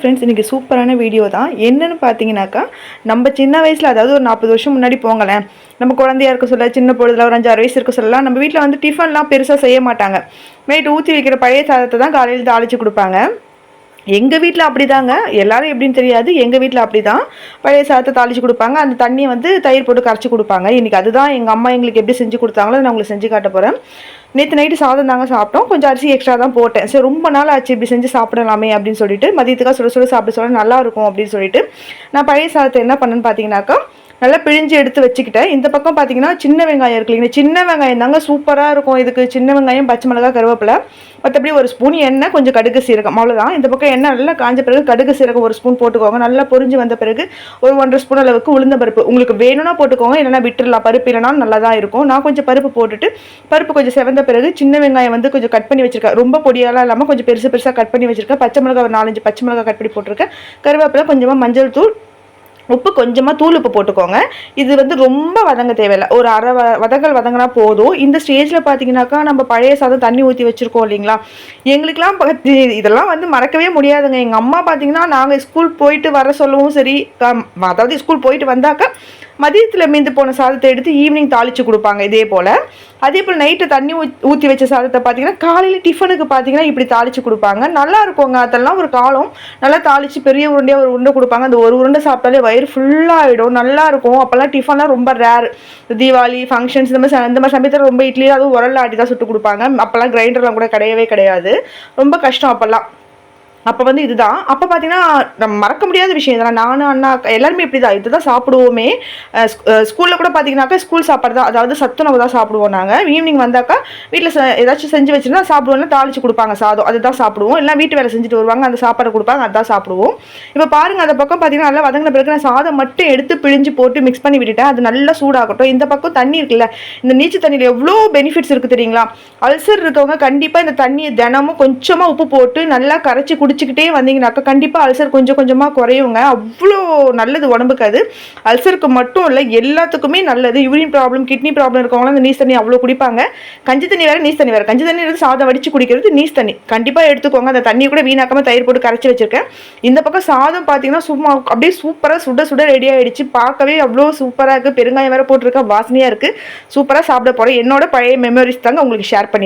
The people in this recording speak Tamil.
ஃப்ரெண்ட்ஸ் இன்றைக்கி சூப்பரான வீடியோ தான். என்னென்னு பார்த்தீங்கன்னாக்கா நம்ம சின்ன வயசில் அதாவது ஒரு நாற்பது வருஷம் முன்னாடி போங்களேன் நம்ம குழந்தையா இருக்க சொல்ல சின்ன பொழுதுல ஒரு அஞ்சாறு வயசு இருக்க சொல்லலாம் நம்ம வீட்டில் வந்து டிஃபன்லாம் பெருசாக செய்ய மாட்டாங்க. நைட்டு ஊற்றி வைக்கிற பழைய சாதத்தை தான் காலையில் தாளித்து கொடுப்பாங்க. எங்கள் வீட்டில் அப்படி தாங்க எல்லோரும் எப்படின்னு தெரியாது. எங்கள் வீட்டில் அப்படி தான் பழைய சாதத்தை தாளித்து கொடுப்பாங்க. அந்த தண்ணியை வந்து தயிர் போட்டு கரைச்சி கொடுப்பாங்க. இன்றைக்கி அதுதான் எங்கள் அம்மா எங்களுக்கு எப்படி செஞ்சு கொடுத்தாங்களோ நான் உங்களுக்கு செஞ்சு காட்ட போகிறேன் நேற்று நைட்டு சாதம் தாங்க சாப்பிட்டோம். கொஞ்சம் அரிசி எக்ஸ்ட்ரா தான் போட்டேன். சரி ரொம்ப நாள் ஆச்சு இப்படி செஞ்சு சாப்பிடலாமே அப்படின்னு சொல்லிட்டு மதியத்துக்காக சுட சுட சாப்பிட சொல்ல நல்லா இருக்கும் அப்படின்னு சொல்லிட்டு நான் பழைய சாதத்தை என்ன பண்ணேன்னு பார்த்தீங்கன்னாக்கா நல்லா பிழிஞ்சு எடுத்து வச்சுக்கிட்டேன். இந்த பக்கம் பார்த்தீங்கன்னா சின்ன வெங்காயம் இருக்கு இல்லைங்க சின்ன வெங்காயம் தாங்க சூப்பராக இருக்கும். இதுக்கு சின்ன வெங்காயம் பச்சை மிளகாய் கருவேப்பிலை. மற்றபடி ஒரு ஸ்பூன் எண்ணெய் கொஞ்சம் கடுகு சீரகம். அவ்வளோதான் இந்த பக்கம் எண்ணெய் நல்லா காஞ்ச பிறகு கடுகு சீரகம் ஒரு ஸ்பூன் போட்டுக்கோங்க. நல்லா பொரிஞ்சு வந்த பிறகு ஒரு ஒன்றரை ஸ்பூன் அளவுக்கு உளுந்த பருப்பு. உங்களுக்கு வேணும்னா போட்டுக்கோங்க. இல்லைனா விட்டுடலாம் பருப்பு இல்லைனா நல்லா தான் இருக்கும். நான் கொஞ்சம் பருப்பு போட்டுட்டு பருப்பு கொஞ்சம் செவந்த பிறகு சின்ன வெங்காயம் வந்து கொஞ்சம் கட் பண்ணி வச்சிருக்கேன். ரொம்ப பொடியாலாம் இல்லாமல் கொஞ்சம் பெருசு பெருசாக கட் பண்ணி வச்சிருக்கேன். பச்சை மிளகாய் ஒரு நாலஞ்சு பச்சை மிளகாய் கட் பண்ணி போட்டிருக்கேன். கருவேப்பிலை கொஞ்சமாக மஞ்சள் தூள் உப்பு கொஞ்சமாக தூள் உப்பு போட்டுக்கோங்க. இது வந்து ரொம்ப வதங்க தேவையில்லை. ஒரு அரை வ வதங்கல் வதங்கினா போதும். இந்த ஸ்டேஜில் பார்த்தீங்கன்னாக்கா நம்ம பழைய சாதம் தண்ணி ஊற்றி வச்சுருக்கோம் இல்லைங்களா? எங்களுக்கெலாம் இதெல்லாம் வந்து மறக்கவே முடியாதுங்க. எங்கள் அம்மா பார்த்தீங்கன்னா நாங்கள் ஸ்கூல் போயிட்டு வர சொல்லவும் சரி. அதாவது ஸ்கூல் போயிட்டு வந்தாக்கா மதியத்தில் மீந்து போன சாதத்தை எடுத்து ஈவினிங் தாளித்து கொடுப்பாங்க இதே போல். அதே போல் நைட்டு தண்ணி ஊற்றி வச்ச சாதத்தை பார்த்தீங்கன்னா காலையில் டிஃபனுக்கு பார்த்தீங்கன்னா இப்படி தாளித்து கொடுப்பாங்க. நல்லா இருக்குங்க அதெல்லாம் ஒரு காலம். நல்லா தாளித்து பெரிய உருண்டையாக ஒரு உருண்டை கொடுப்பாங்க. அந்த ஒரு உருண்டை சாப்பிட்டாலே வயிறு ஃபுல்லாகிடும் நல்லா இருக்கும். அப்போல்லாம் டிஃபன்லாம் ரொம்ப ரேர் தீபாவளி ஃபங்க்ஷன்ஸ் இந்த மாதிரி இந்த மாதிரி சமயத்தில் ரொம்ப இட்லி அதுவும் உரல்ல ஆட்டி தான் சுட்டு கொடுப்பாங்க. அப்போல்லாம் கிரைண்டர்லாம் கூட கிடையவே கிடையாது. ரொம்ப கஷ்டம் அப்போல்லாம். அப்போ வந்து இதுதான். அப்போ பார்த்தீங்கன்னா நம்ம மறக்க முடியாத விஷயம் இதெல்லாம் நானும் அண்ணா எல்லாருமே இப்படி தான் இதுதான் சாப்பிடுவோமே. ஸ்கூலில் கூட பார்த்தீங்கன்னாக்கா ஸ்கூல் சாப்பாடு தான். அதாவது சத்துணவு தான் சாப்பிடுவோம் நாங்கள் ஈவினிங் வந்தாக்கா வீட்டில் ஏதாச்சும் செஞ்சு வச்சுருந்தா சாப்பிடுவோம்னா தாளிச்சு கொடுப்பாங்க. சாதம் அதுதான் சாப்பிடுவோம். எல்லாம் வீட்டு வேலை செஞ்சுட்டு வருவாங்க. அந்த சாப்பாடு கொடுப்பாங்க. அதான் சாப்பிடுவோம். இப்போ பாருங்கள் அந்த பக்கம் பார்த்தீங்கன்னா நல்லா வதங்கின பிறகு நான் சாதம் மட்டும் எடுத்து பிழிஞ்சு போட்டு மிக்ஸ் பண்ணி விட்டுட்டேன். அது நல்லா சூடாகட்டும். இந்த பக்கம் தண்ணி இருக்குல்ல இந்த நீச்சல் தண்ணியில் எவ்வளோ பெனிஃபிட்ஸ் இருக்குது தெரியுங்களா? அல்சர் இருக்கவங்க கண்டிப்பாக இந்த தண்ணியை தினமும் கொஞ்சமாக உப்பு போட்டு நல்லா கரைச்சி குடிச்சிக்கிட்டே வந்தீங்கனாக்கா கண்டிப்பாக அல்சர் கொஞ்சம் கொஞ்சமாக குறையுங்க. அவ்வளோ நல்லது உடம்புக்கு அது. அல்சருக்கு மட்டும் இல்லை எல்லாத்துக்குமே நல்லது. யூரின் ப்ராப்ளம் கிட்னி ப்ராப்ளம் இருக்கவங்களாம் அந்த நீஸ் தண்ணி அவ்வளோ குடிப்பாங்க. கஞ்சி தண்ணி வேறு நீஸ் தண்ணி வேறு. கஞ்சி தண்ணி வந்து சாதம் வடித்து குடிக்கிறது நீஸ் தண்ணி. கண்டிப்பாக எடுத்துக்கோங்க. அந்த தண்ணியை கூட வீணாக்காமல் தயிர் போட்டு கரைச்சி வச்சுருக்கேன். இந்த பக்கம் சாதம் பார்த்தீங்கன்னா சும்மா அப்படியே சூப்பராக சுட சுட ரெடி ஆகிடுச்சு பார்க்கவே அவ்வளோ சூப்பராக இருக்குது பெருங்காயம் வேறு போட்டிருக்கேன். வாசனையாக இருக்குது சூப்பராக சாப்பிட போகிறேன் என்னோட பழைய மெமரிஸ் தாங்க உங்களுக்கு ஷேர் பண்ணியிருக்கேன்.